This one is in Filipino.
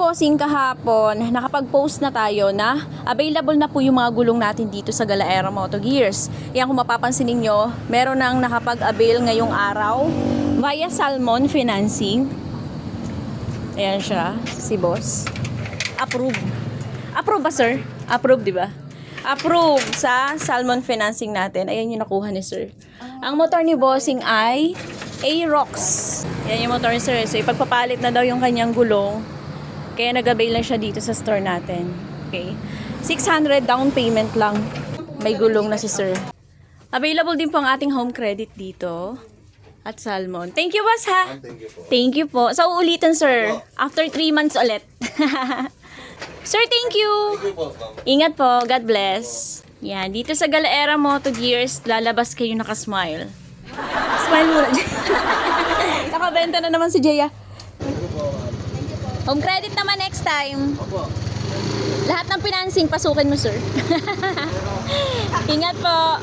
bossing, kahapon, nakapag-post na tayo na available na po yung mga gulong natin dito sa Galaera Moto Gears. Yan kung mapapansin ninyo, meron nang nakapag-avail ngayong araw via Salmon Financing. Ayan siya, si boss. Approve. Approve ba, sir? Approve, di ba? Approve sa Salmon Financing natin. Ayan yung nakuha ni sir. Ang motor ni bossing ay Aerox. Yan yung motor ni sir. So, ipagpapalit na daw yung kanyang gulong. Kaya nag-avail lang siya dito sa store natin. Okay. 600 down payment lang. May gulong na si sir. Available din po ang ating home credit dito. At Salmon. Thank you, boss, ha? Thank you po. Thank you po. Sa uulitin, sir. After 3 months ulit. sir, thank you. Thank you po. Ingat po. God bless. Yan. Dito sa Galaera Moto Gears, lalabas kayo nakasmile. Smile muna. Nakabenta na naman si Jaya. Home credit naman next time. Opo. Lahat ng financing, pasukin mo, sir. Ingat po.